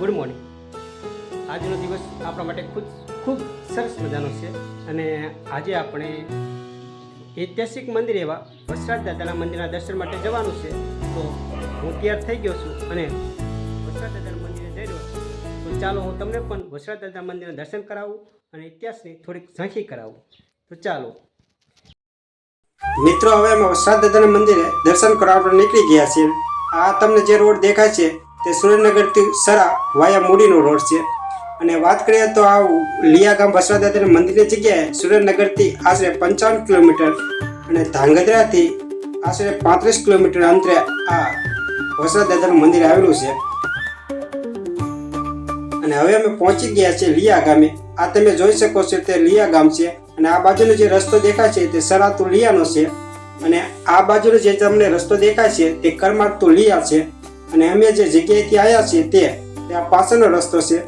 Good morning આજનો દિવસ આપણા માટે ખૂબ ખૂબ સરસ મજાનો છે અને આજે આપણે ઐતિહાસિક મંદિર એવા વસરાજ દાદાના મંદિરના દર્શન માટે જવાનું છે. તો હું તૈયાર થઈ ગયો છું અને વસરાજ દાદાના મંદિરે જઈ રહ્યો છું. તો ચાલો હું તમને પણ વસરાજ દાદા મંદિરના દર્શન કરાવું અને ઇતિહાસની થોડીક ઝાંખી કરાવું. તો ચાલો. મિત્રો, હવે અમે વસરાજ દાદાના મંદિરે દર્શન કરવા નીકળી ગયા છીએ. આ તમને જે રોડ દેખાય છે તે સુરેન્દ્રનગરથી સરા વાયા મૂડીનો રોડ છે. અને વાત કરીએ તો આ લિયા ગામ વસરાજ મંદિરની જગ્યાએ સુરેન્દ્રનગરથી આશરે પંચાવન કિલોમીટર અને ધાંગધ્રાથી આશરે પાંત્રીસ કિલોમીટર અંતરે આ વસરાજ દાદાનું મંદિર આવેલું છે. અને હવે અમે પહોંચી ગયા છીએ લિયા ગામે. આ તમે જોઈ શકો છો તે લિયા ગામ છે અને આ બાજુનો જે રસ્તો દેખાય છે તે સરાતુ લિયાનો છે. અને આ બાજુનો જે તમને રસ્તો દેખાય છે તે કરમાતુ લિયા છે. અને અમે જે જગ્યાએથી આવ્યા છીએ તે ત્યાં પાછળનો રસ્તો છે,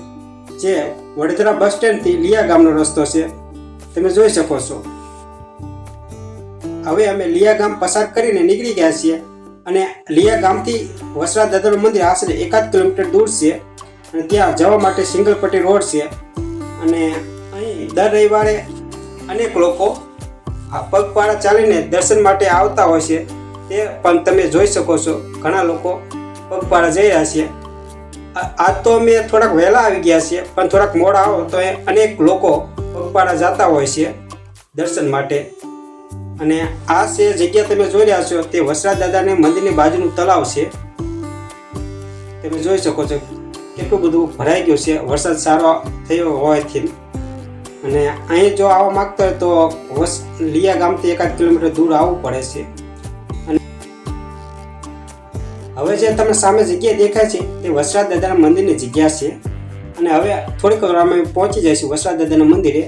જે વડોદરા બસ સ્ટેન્ડથી લિયા ગામનો રસ્તો છે. તમે જોઈ શકો છો. હવે અમે લિયા ગામ પસાર કરીને નીકળી ગયા છીએ અને લિયા ગામથી વસરા દાદાનું મંદિર આશરે એકાદ કિલોમીટર દૂર છે અને ત્યાં જવા માટે સિંગલ પટ્ટી રોડ છે. અને અહીં દર રવિવારે અનેક લોકો આ પગપાળા ચાલીને દર્શન માટે આવતા હોય છે. તે પણ તમે જોઈ શકો છો. ઘણા લોકો પગપાળા જઈ રહ્યા છીએ. આજ તો અમે થોડાક વહેલા આવી ગયા છીએ, પણ થોડાક મોડા આવો તો અનેક લોકો પગપાળા જતા હોય છે દર્શન માટે. અને આ છે જગ્યા તમે જોઈ રહ્યા છો, તે વસરા દાદાને મંદિરની બાજુનું તળાવ છે. તમે જોઈ શકો છો કેટલું બધું ભરાઈ ગયું છે, વરસાદ સારો થયો હોવાથી. અને અહીં જો આવવા માગતા હોય તો વસ લિયા ગામથી એકાદ કિલોમીટર દૂર આવવું પડે છે. હવે જે તમને સામે જગ્યા દેખાય છે, તે વસરાજ દાદાના મંદિરની જગ્યા છે. અને હવે થોડીક વાર અમે પહોંચી જઈશું વસરાજ દાદાના મંદિરે.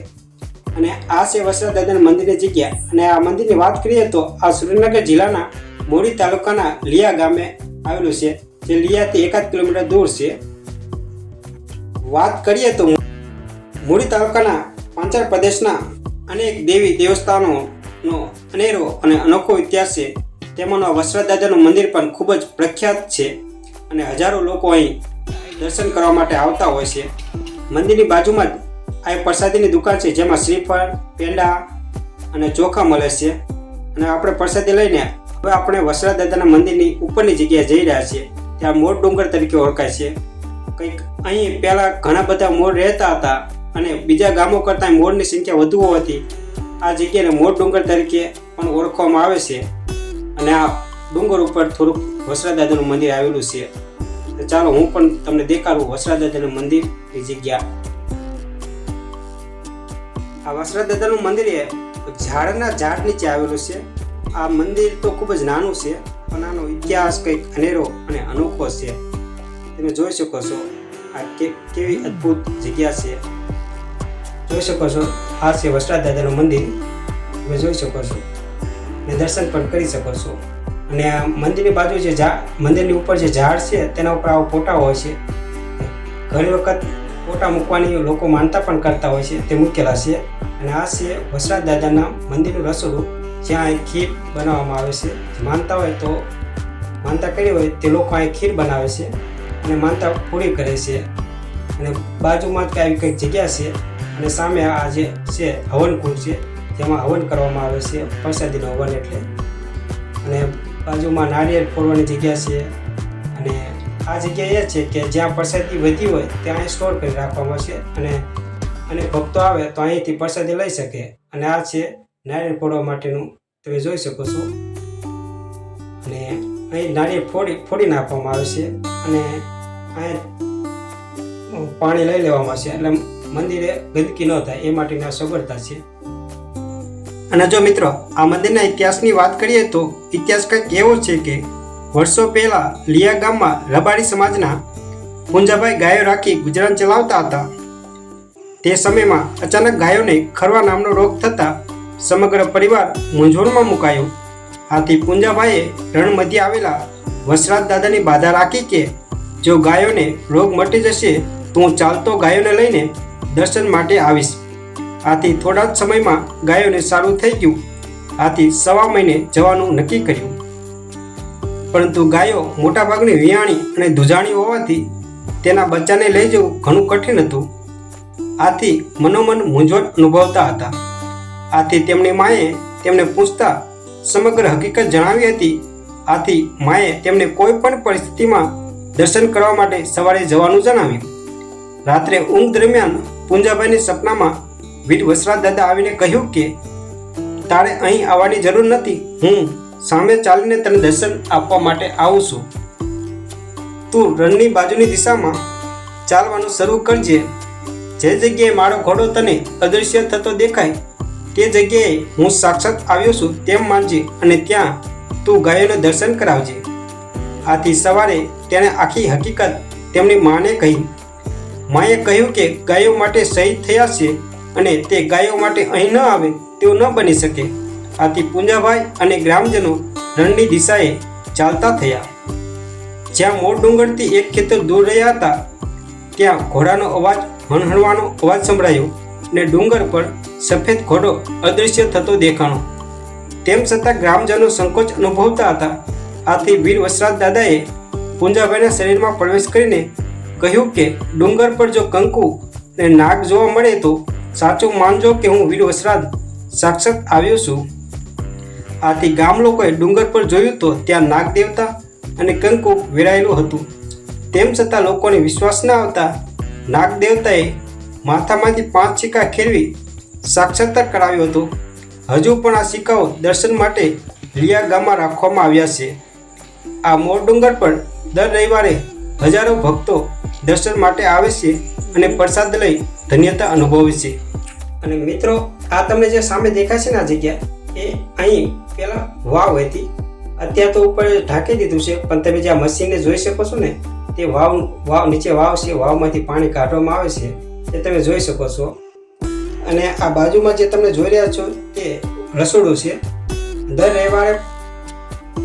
અને આ છે વસરાજ દાદાના મંદિરની જગ્યા. અને આ મંદિરની વાત કરીએ તો આ સુરેન્દ્રનગર જિલ્લાના મોડી તાલુકાના લિયા ગામે આવેલું છે, જે લિયાથી એકાદ કિલોમીટર દૂર છે. વાત કરીએ તો મૂળી તાલુકાના પાંચાળ પ્રદેશના અનેક દેવી દેવસ્થાનોનો અનેરો અને અનોખો ઇતિહાસ છે. તેમાંનો આ દાદાનું મંદિર પણ ખૂબ જ પ્રખ્યાત છે અને હજારો લોકો અહીં દર્શન કરવા માટે આવતા હોય છે. મંદિરની બાજુમાં જ આ એક પ્રસાદીની દુકાન છે, જેમાં શ્રીફળ, પેંડા અને ચોખા મળે છે. અને આપણે પ્રસાદી લઈને હવે આપણે વસરાજ દાદાના મંદિરની ઉપરની જગ્યાએ જઈ રહ્યા છીએ. ત્યાં મોર ડુંગર તરીકે ઓળખાય છે. કંઈક અહીં પહેલાં ઘણા બધા મોર રહેતા હતા અને બીજા ગામો કરતાં મોરની સંખ્યા વધુ હોવાથી આ જગ્યાને મોર ડુંગર તરીકે પણ ઓળખવામાં આવે છે. અને આ ડુંગર ઉપર થોડુંક વસરા દાદાનું મંદિર આવેલું છે. તો ચાલો હું પણ તમને દેખાડું વસરા દાદાનું એ જગ્યા. આ વસરા દાદાનું મંદિર એ ઝાડના ઝાડ નીચે આવેલું છે. આ મંદિર તો ખૂબ જ નાનું છે, પણ આનો ઇતિહાસ કંઈક અનેરો અને અનોખો છે. તમે જોઈ શકો છો, આ કેવી અદ્ભુત જગ્યા છે. જોઈ શકો છો, આ છે વસરા દાદાનું મંદિર. તમે જોઈ શકો છો. ને દર્શન પણ કરી શકો છો. અને આ મંદિરની બાજુ જે ઝાડ મંદિરની ઉપર જે ઝાડ છે, તેના ઉપર આવા ફોટા હોય છે. ઘણી વખત ફોટા મૂકવાની લોકો માનતા પણ કરતા હોય છે, તે મૂકેલા છે. અને આ છે વસરાજ દાદાના મંદિરનું રસોડું, જ્યાં અહીં ખીર બનાવવામાં આવે છે. માનતા હોય તો, માનતા કરી હોય તે લોકો અહીં ખીર બનાવે છે અને માનતા પૂરી કરે છે. અને બાજુમાં જ આવી કંઈક જગ્યા છે અને સામે આ જે છે, હવનકુંડ છે જેમાં હવન કરવામાં આવે છે, પ્રસાદીનો હવન એટલે. અને બાજુમાં નારિયેળ ફોડવાની જગ્યા છે. અને આ જગ્યા એ છે કે જ્યાં પ્રસાદી વધી હોય ત્યાં અહીં સ્ટોર કરી રાખવામાં છે અને અને ભક્તો આવે તો અહીંથી પ્રસાદી લઈ શકે. અને આ છે નારિયેળ ફોડવા માટેનું. તમે જોઈ શકો છો. અને અહીં નારિયેળ ફોડી ફોડી નાખવામાં આવે છે. અને અહીં પાણી લઈ લેવામાં છે એટલે મંદિરે ગંદકી ન થાય, એ માટેની આ સગવડતા છે. અને જો મિત્રો, આ મંદિરના ઇતિહાસની વાત કરીએ તો ઇતિહાસ કંઈક એવો છે કે વર્ષો પહેલાં લિયા ગામમાં રબારી સમાજના પુંજાભાઈ ગાયો રાખી ગુજરાન ચલાવતા હતા. તે સમયમાં અચાનક ગાયોને ખરવા નામનો રોગ થતાં સમગ્ર પરિવાર મૂંઝવણમાં મુકાયો. આથી પુંજાભાઈએ રણ આવેલા વસરાજ દાદાની બાધા રાખી કે જો ગાયોને રોગ મટી જશે, તો હું ચાલતો ગાયોને લઈને દર્શન માટે આવીશ. આથી થોડા જ સમયમાં ગાયોને સારું થઈ ગયું. આથી સવા મહિને જવાનું નક્કી કર્યું. પરંતુ ગાયો મોટાભાગની વિયાણી અને દુજાણી હોવાથી તેના બચ્ચાને લઈ જવું ઘણું કઠિન હતું. આથી મનોમન મૂંઝવણ અનુભવતા હતા. આથી તેમની માએ તેમને પૂછતા સમગ્ર હકીકત જણાવી હતી. આથી માએ તેમને કોઈ પણ પરિસ્થિતિમાં દર્શન કરવા માટે સવારે જવાનું જણાવ્યું. રાત્રે ઊંઘ દરમિયાન પુંજાભાઈની સપનામાં વીર વસરાજ દાદા આવીને કહ્યું કે, તારે અહીં આવવાની જરૂર નથી. હું સામે ચાલીને તને દર્શન આપવા માટે આવું છું. તું રણની બાજુની દિશામાં ચાલવાનું શરૂ કરજે. જે જગ્યાએ મારો ઘોડો તને અદૃશ્ય થતો દેખાય, તે જગ્યાએ હું સાક્ષાત આવ્યો છું તેમ માનજે અને ત્યાં તું ગાયોને દર્શન કરાવજે. આથી સવારે તેણે આખી હકીકત તેમની માને કહી. માએ કહ્યું કે ગાયો માટે શહીદ થયા છે અને તે ગાયો માટે અહીં ન આવે તેવું ન બની શકે. આથી પૂંજાભાઈ અને ગ્રામજનો રણની દિશાએ ચાલતા થયા. જ્યાં મોર ડુંગરથી એક ખેતર દૂર રહ્યા હતા, ત્યાં ઘોડાનો અવાજ, હણહણવાનો અવાજ સંભળાયો અને ડુંગર પર સફેદ ઘોડો અદૃશ્ય થતો દેખાણો. તેમ છતાં ગ્રામજનો સંકોચ અનુભવતા હતા. આથી વીર વસરાજ દાદાએ પૂંજાભાઈના શરીરમાં પ્રવેશ કરીને કહ્યું કે ડુંગર પર જો કંકુ અને નાગ જોવા મળે તો સાચું માનજો કે હું વીર વસરાજ સાક્ષાત આવ્યો છું? આથી ગામ લોકોએ ડુંગર પર જોયું તો ત્યાં નાગદેવતા અને કંકુ વેરાયેલું હતું. તેમ છતાં લોકોને વિશ્વાસ ન આવતા નાગદેવતાએ માથામાંથી પાંચ સિક્કા ખેરવી સાક્ષાત્કાર કરાવ્યો હતો. હજુ પણ આ સિક્કાઓ દર્શન માટે લિયા ગામમાં રાખવામાં આવ્યા છે. આ મોર ડુંગર પર દર રવિવારે હજારો ભક્તો દર્શન માટે આવે છે અને પ્રસાદ લઈ ધન્યતા અનુભવે છે. અને મિત્રો, આ તમને જે સામે દેખાય છે ને આ જગ્યા, એ અહીં પહેલાં વાવ હતી. અત્યારે તો ઉપર ઢાંકી દીધું છે, પણ તમે જે આ મશીનને જોઈ શકો છો ને, તે વાવ વાવ નીચે વાવ છે, વાવમાંથી પાણી કાઢવામાં આવે છે, એ તમે જોઈ શકો છો. અને આ બાજુમાં જે તમે જોઈ રહ્યા છો તે રસોડું છે. દર રવિવારે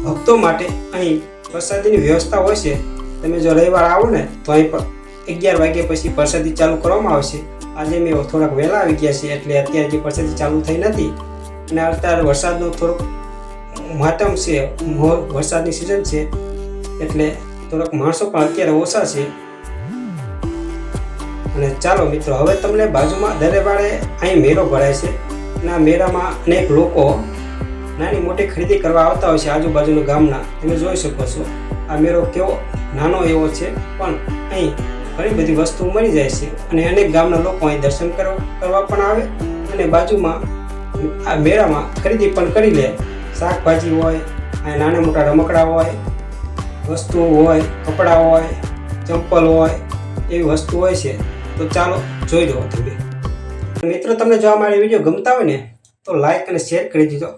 ભક્તો માટે અહીં પ્રસાદીની વ્યવસ્થા હોય છે. તમે જો રવિવાર આવો ને, તો અહીં પણ અગિયાર વાગ્યા પછી પ્રસાદી ચાલુ કરવામાં આવશે. આજે મેં થોડાક વહેલા આવી ગયા છીએ એટલે અત્યારે જે પ્રસાદી ચાલુ થઈ નથી. અને અત્યારે વરસાદનો થોડોક માતમ છે વરસાદની સિઝન છે, એટલે થોડોક માણસો પણ અત્યારે ઓછા છે. અને ચાલો મિત્રો, હવે તમને બાજુમાં દરે વાળે અહીં મેળો ભરાય છે. અને આ મેળામાં અનેક લોકો નાની મોટી ખરીદી કરવા આવતા હોય છે આજુબાજુના ગામના. તમે જોઈ શકો છો, આ મેળો કેવો નાનો એવો છે, પણ અહીં ઘણી બધી વસ્તુ મળી જાય છે અને અનેક ગામના લોકો અહીં દર્શન કરવા પણ આવે અને બાજુમાં આ મેળામાં ખરીદી પણ કરી લે. શાકભાજી હોય અહીં નાના મોટા રમકડા હોય, વસ્તુઓ હોય, કપડાં હોય, ચંપલ હોય, એવી વસ્તુ હોય છે. તો ચાલો જોઈ લો તમે. મિત્રો, તમને જો અમારી વીડિયો ગમતા હોય ને, તો લાઈક અને શેર કરી દીધો.